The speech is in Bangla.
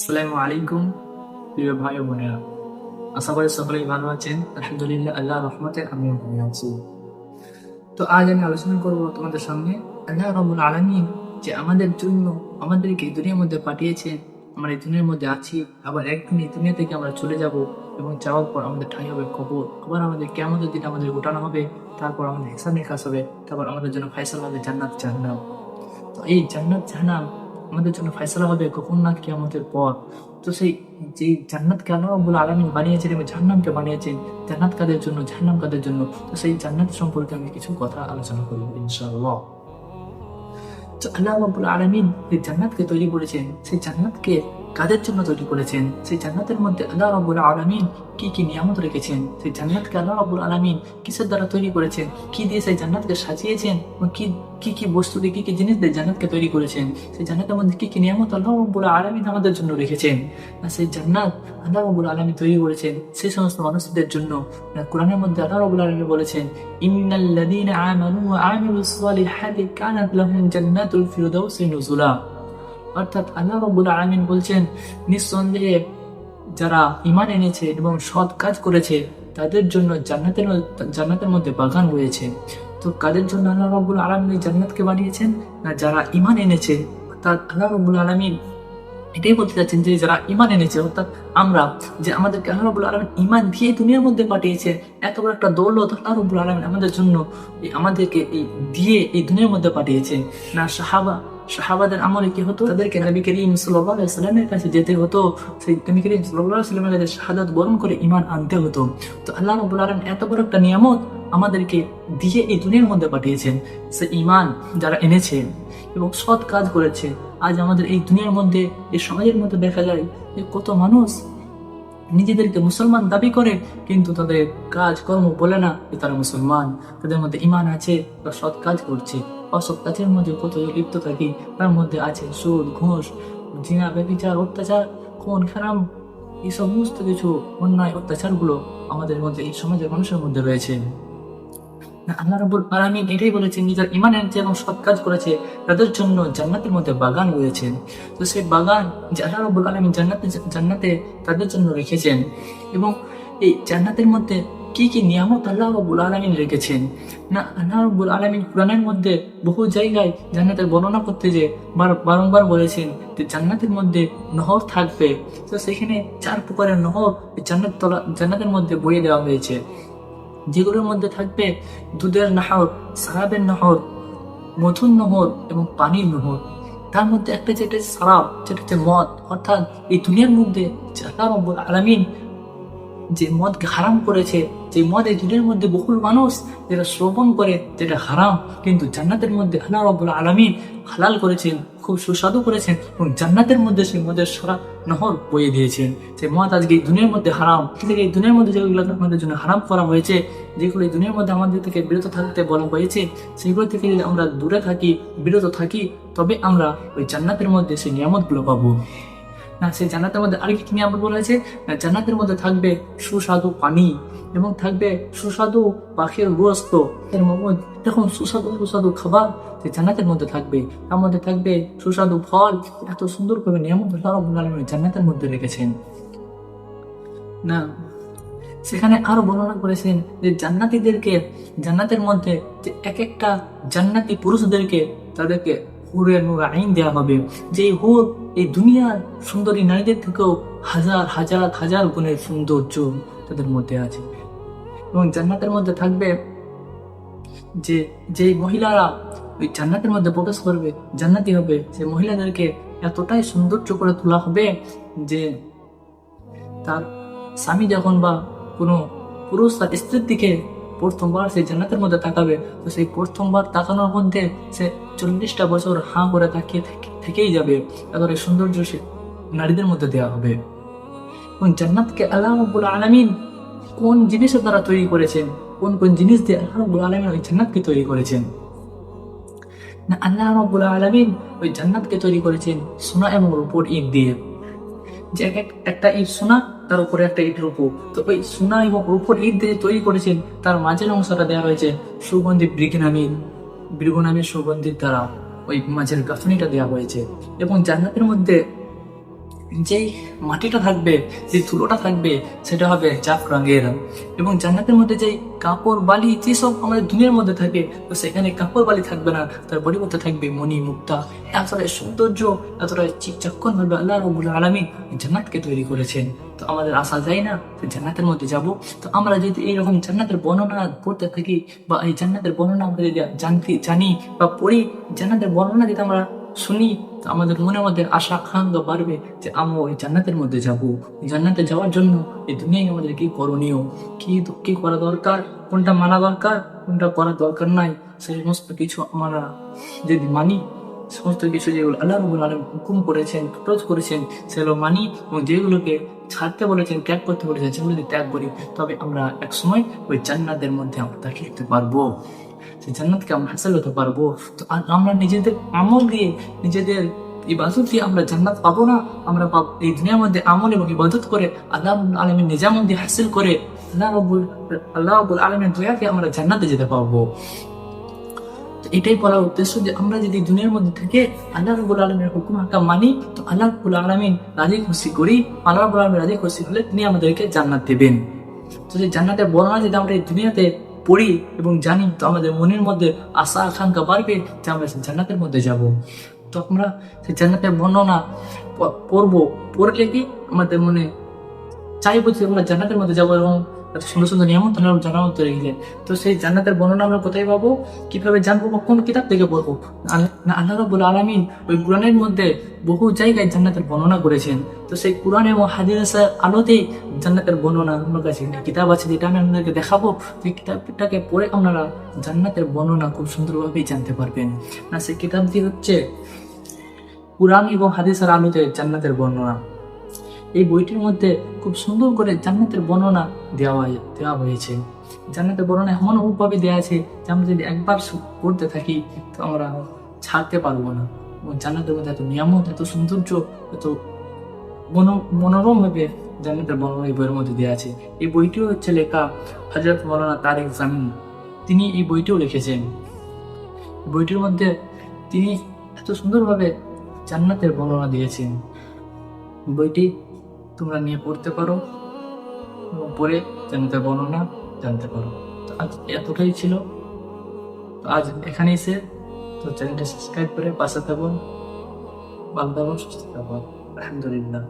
আসসালামু আলাইকুম প্রিয় ভাই ও বোনেরা। আশা করি সকলেই ভালো আছেন। আলহামদুলিল্লাহ আল্লাহ রহমতে আমিও ভালো আছি। তো আজ আমি আলোচনা করব তোমাদের সামনে আল্লাহ রবুল আলমিন যে আমাদের জন্য আমাদেরকে দুনিয়ার মধ্যে পাঠিয়েছেন, আমরা এই দুনিয়ার মধ্যে আছি, আবার একদিন এই দুনিয়া থেকে আমরা চলে যাব এবং যাওয়ার পর আমাদের ঠাঁই হবে কবর। আবার আমাদের কেমন দিন আমাদের উঠানো হবে, তারপর আমাদের হিসাব নিকাশ হবে, তারপর আমাদের জন্য ফাইসাল হবে জান্নাত জাহান্নাম। তো এই জান্নাত জাহান্নাম আমাদের জন্য ফয়সলা হবে কখন না কি আমাদের পর। তো সেই যে জান্নাতকে আল্লাহ রাবুল আলমিন বানিয়েছেন এবং জাহান্নামকে বানিয়েছেন জান্নাত কাদের জন্য, জাহান্নাম কাদের জন্য, তো সেই জান্নাত সম্পর্কে আমি কিছু কথা আলোচনা করব ইনশাআল্লাহ। তো আল্লাহ রাবুল আলমিন যে জান্নাতকে তৈরি করেছেন, সেই জান্নাতকে কাদের জন্য তৈরি করেছেন? সেই জান্নাতের মধ্যে আল্লাহ রাব্বুল আলামিন কি কি নিয়ামত রেখেছেন? সেই জান্নাতকে আল্লাহ রাব্বুল আলামিন কিসের দ্বারা তৈরি করেছেন? কি দিয়ে সেই জান্নাতকে সাজিয়েছেন? কি কি কি বস্তু দিয়ে কি কি জিনিস দিয়ে জান্নাতকে তৈরি করেছেন? সেই জান্নাতের মধ্যে কি কি নিয়ামত আল্লাহ রাব্বুল আলামিন আমাদের জন্য রেখেছেন? আর সেই জান্নাত আল্লাহ রাব্বুল আলামিন তৈরি করেছেন সেই সমস্ত মানুষদের জন্য। আর কোরআনের মধ্যে আল্লাহ রাব্বুল আলামিন বলেছেন, ইন্নাল্লাযীনা আমানু ওয়া আমিলুস সালিহাতি কানাত লাহুম জান্নাতুল ফিরদাউসি নুজুলা। অর্থাৎ আল্লাহ রাব্বুল আলামিন বলছেন, নিঃসন্দেহে যারা ইমান এনেছে এবং সৎ কাজ করেছে, তাদের জন্য জান্নাতের জান্নাতের মধ্যে বাগান রয়েছে। তো কাদের জন্য আল্লাহ আলামিন এই জান্নাতকে বানিয়েছেন? না, যারা ইমান এনেছে, অর্থাৎ আল্লাহ রাব্বুল আলামিন এটাই বলতে চাচ্ছেন যে যারা ইমান এনেছে, অর্থাৎ আমরা যে আমাদেরকে আল্লাহ রাব্বুল আলামিন ইমান দিয়ে দুনিয়ার মধ্যে পাঠিয়েছে, এত বড় একটা দৌলত আল্লাহ রাব্বুল আলামিন আমাদের জন্য আমাদেরকে এই দিয়ে এই দুনিয়ার মধ্যে পাঠিয়েছে। না, সাহাবা সাহাবাদের আমলে কি হতো? তাদেরকে নবী করিম সাল্লামের কাছে যেতে হতো। সেই নবী করিম সাল্লামের কাছে শাহাদাত বরণ করে ইমান আনতে হতো। তো আল্লাহ রাব্বুল আলামিন এত বড় একটা নিয়ামত আমাদেরকে দিয়ে এই দুনিয়ার মধ্যে পাঠিয়েছেন। সে ইমান যারা এনেছে এবং সৎ কাজ করেছে, আজ আমাদের এই দুনিয়ার মধ্যে, এই সমাজের মধ্যে দেখা যায় যে কত মানুষ নিজেদেরকে মুসলমান দাবি করে, কিন্তু তাদের কাজ কর্ম বলে না যে তারা মুসলমান। তাদের মধ্যে ইমান আছে বা সৎ কাজ করছে। অসৎ কাজের মধ্যে কত লিপ্ত থাকি, তার মধ্যে আছে সুদ, ঘুষ, জিনা ব্যবিচার অত্যাচার, খুন খারাম এই সমস্ত কিছু অন্যায় অত্যাচারগুলো আমাদের মধ্যে, এই সমাজের মানুষের মধ্যে রয়েছে। আল্লাহ রাব্বুল আলামিন এটাই বলেছেন নিজের যারা ইমান এনেছে এবং সৎ কাজ করেছে, তাদের জন্য জান্নাতের মধ্যে বাগান রয়েছে। তো সেই বাগান যে আল্লাহ রাব্বুল আলামিন জান্নাতে জান্নাতে তাদের জন্য রেখেছেন এবং এই জান্নাতের মধ্যে কি কি নিয়ামত আল্লাহ রাব্বুল আলামিন রেখেছেন? না, আল্লাহ রাব্বুল আলামিন কোরআনের মধ্যে বহু জায়গায় জান্নাতের বর্ণনা করতে যে বার- বারংবার বলেছেন যে জান্নাতের মধ্যে নহর থাকবে। তো সেখানে চার প্রকারের নহর জান্নাত তলা, জান্নাতের মধ্যে বইয়ে দেওয়া হয়েছে। যেগুলোর মধ্যে থাকবে দুধের নহর, সারাবের নহর, মধুর নহর এবং পানির নহর। তার মধ্যে একটা যেটা সারাব, যেটা হচ্ছে মদ। অর্থাৎ এই দুনিয়ার মধ্যে আল্লাহ আলামিন যে মদকে হারাম করেছে, যে মদ এই দুনিয়ার মধ্যে বহুল মানুষ যেটা শ্রবণ করে, যেটা হারাম, কিন্তু জান্নাতের মধ্যে আল্লাহ রাব্বুল আলামিন হালাল করেছেন, খুব সুস্বাদু করেছেন এবং জান্নাতের মধ্যে সেই মদের সরা নহর বয়ে দিয়েছেন। যে মদ আজকে এই দুনিয়ার মধ্যে হারাম কিন্তু এই দুনিয়ার মধ্যে যেগুলো আমাদের জন্য হারাম করা হয়েছে, যেগুলো এই দুনিয়ার মধ্যে আমাদের থেকে বিরত থাকতে বলা হয়েছে, সেগুলো থেকে যদি আমরা দূরে থাকি, বিরত থাকি, তবে আমরা ওই জান্নাতের মধ্যে সেই নিয়ামতগুলো পাবো। না সেই জান্নাতের মধ্যে আর কি নিয়ামত বলা হয়েছে? না জান্নাতের মধ্যে থাকবে সুস্বাদু পানি এবং থাকবে সুস্বাদু পাখির গোস্ত এর দেখুন, সুস্বাদু সুস্বাদু খাবার যে জান্নাতের মধ্যে থাকবে, তার মধ্যে থাকবে সুস্বাদু ফল। এত সুন্দর করে নিয়ামত আল্লাহ জান্নাতের মধ্যে রেখেছেন। না, সেখানে আরও বর্ণনা করেছেন যে জান্নাতীদেরকে, জান্নাতের মধ্যে যে এক একটা জান্নাতি পুরুষদেরকে তাদেরকে হুরের নূর আইন দেওয়া হবে। যে হুর, এই দুনিয়ার সুন্দরী নারীদের থেকেও হাজার হাজার হাজার গুণের সৌন্দর্য তাদের মধ্যে আছে। এবং জান্নাতের মধ্যে থাকবে যে যে মহিলারা ওই জান্নাতের মধ্যে প্রবেশ করবে, জান্নাতি হবে, সে মহিলাদেরকে এতটাই সৌন্দর্য করে তোলা হবে যে তার স্বামী যখন বা কোনো পুরুষ তার স্ত্রীর দিকে প্রথমবার সেই জান্নাতের মধ্যে তাকাবে। তো সেই প্রথমবার তাকানোর মধ্যে সে চল্লিশটা বছর হাঁ করে তাকিয়ে থেকেই যাবে। এতটাই সৌন্দর্য সে নারীদের মধ্যে দেওয়া হবে। এবং জান্নাতকে আল্লাহ রাব্বুল আলামিন কোন জিনিসের দ্বারা তৈরি করেছেন? কোন কোন জিনিস দিয়ে আল্লাহ রাব্বুল আলামিন ওই জান্নাতকে তৈরি করেছেন? না, আল্লাহ রাব্বুল আলামিন ওই জান্নাতকে তৈরি করেছেন সোনা এবং রূপোর ইট দিয়ে। যে এক এক- একটা ইট সোনা তার উপরে একটা ইট রূপ। তো ওই সোনা এবং রূপর ইট দিয়ে তৈরি করেছেন, তার মাঝের অংশটা দেওয়া হয়েছে সুগন্ধি ব্রিগনামিন ব্রিগনামির সুগন্ধির দ্বারা। ওই মাঝের গাঁথনিটা দেওয়া হয়েছে। এবং জান্নাতের মধ্যে যেই মাটিটা থাকবে যে ধুলোটা থাকবে, সেটা হবে চাপ রঙের এবং জান্নাতের মধ্যে যেই কাপড়, বালি যেসব আমাদের দুনিয়ার মধ্যে থাকে, তো সেখানে কাপড়, বালি থাকবে না, তার পরিবর্তে থাকবে মণি মুক্তা এতটাই সৌন্দর্য, এতটাই চিকচাক্কন ভাবে আল্লাহ রবুল আলমী জান্নাতকে তৈরি করেছেন। তো আমাদের আশা যায় না জান্নাতের মধ্যে যাব। তো আমরা যদি এইরকম জান্নাতের বর্ণনা পড়তে থাকি, বা এই জান্নাতের বর্ণনা আমরা যদি জানতে জানি বা পড়ি, জান্নাতের বর্ণনা যদি আমরা শুনি, আমাদের মনে মধ্যে আশা আকাঙ্ক্ষা বাড়বে যে আমরা ওই জান্নাতের মধ্যে যাব। জান্নাতে যাওয়ার জন্য এই দুনিয়ায় আমাদের কি করণীয়? কি কি করা দরকার? কোনটা মানা দরকার? কোনটা করা দরকার নাই? সেই সমস্ত কিছু আমরা যদি মানি সমস্ত কিছু যেগুলো আল্লাহ রবুল আলম হুকুম করেছেন প্রোজ করেছেন, সেগুলো মানি এবং যেগুলোকে ছাড়তে বলেছেন, ত্যাগ করতে বলেছেন, সেগুলো যদি ত্যাগ করি, তবে আমরা এক সময় ওই জান্নাতের মধ্যে আমরা তাকে হতে পারব। সেই জান্নাতকে আমরা হাসিল হতে পারব। তো আমরা নিজেদের আমল দিয়ে, নিজেদের ইবাদত দিয়ে আমরা জান্নাত পাবো না। আমরা এই দুনিয়ার মধ্যে আমল এবং ইবাদত করে আল্লাহ আলমের নিজামন্দি হাসিল করে, আল্লাহ রবুল আল্লাহ রবুল আলমের দয়াকে আমরা জান্নাতে যেতে পারব। এটাই বলার উদ্দেশ্য যে আমরা যদি দুনিয়ার মধ্যে থেকে আল্লাহ রবুল আলমের হুকুম হাক্কা মানি, তো আল্লাহ রবুল আলমিন রাজি খুশি করি, আল্লাহ রবুল আলমিন রাজি খুশি হলে তিনি আমাদেরকে জান্নাত দেবেন। তো যে জান্নাতের বর্ণনা যদি আমরা এই দুনিয়াতে পড়ি এবং জানি, তো আমাদের মনের মধ্যে আশা, আকাঙ্ক্ষা বাড়বে যে আমরা সেই জান্নাতের মধ্যে যাব। তো আমরা সেই জান্নাতের বর্ণনা পড়ব, পড়লে কি আমাদের মনে চাইব যে আমরা জান্নাতের মধ্যে যাব এবং এত সুন্দর সুন্দর নিয়ম তাহলে জানাও তৈরি তো সেই জান্নাতের বর্ণনা আমরা কোথায় পাবো? কীভাবে জানব বা কোন কিতাব থেকে পড়ব? আল্লাহ রবুল আলমিন ওই কোরআনের মধ্যে বহু জায়গায় জান্নাতের বর্ণনা করেছেন। তো সেই কোরআন এবং হাদিসের আলোতেই জান্নাতের বর্ণনা আমার কাছে কিতাব আছে যেটা আমি আপনাদেরকে দেখাবো। সেই কিতাবটাকে পড়ে আপনারা জান্নাতের বর্ণনা খুব সুন্দরভাবেই জানতে পারবেন। না সেই কিতাবটি হচ্ছে কোরআন এবং হাদিসের আলোতে জান্নাতের বর্ণনা। এই বইটির মধ্যে খুব সুন্দর করে জান্নাতের বর্ণনা দেওয়া দেওয়া হয়েছে। জান্নাতের বর্ণনা এমনভাবে দেওয়া আছে যে আমরা যদি একবার পড়তে থাকি, তো আমরা ছাড়তে পারব না। এবং জান্নাতের মধ্যে এত নিয়ামত, এত সৌন্দর্য, এত মনো- মনোরমভাবে জান্নাতের বর্ণনা এই বইয়ের মধ্যে দেওয়া আছে। এই বইটিও হচ্ছে লেখা হজরত মৌলানা তারেক জামিন। তিনি এই বইটিও লিখেছেন। বইটির মধ্যে তিনি এত সুন্দরভাবে জান্নাতের বর্ণনা দিয়েছেন। বইটি তোমরা নিয়ে পড়তে পারো। এবং পড়ে জান্নাতের বর্ণনা জানতে পারো। তো আজ এতটাই ছিল। তো আজ এখানে এসে তো চ্যানেলটা সাবস্ক্রাইব করে পাশে থাকুন। ভালো থাকুন, সুস্থ থাকুন। আলহামদুলিল্লাহ।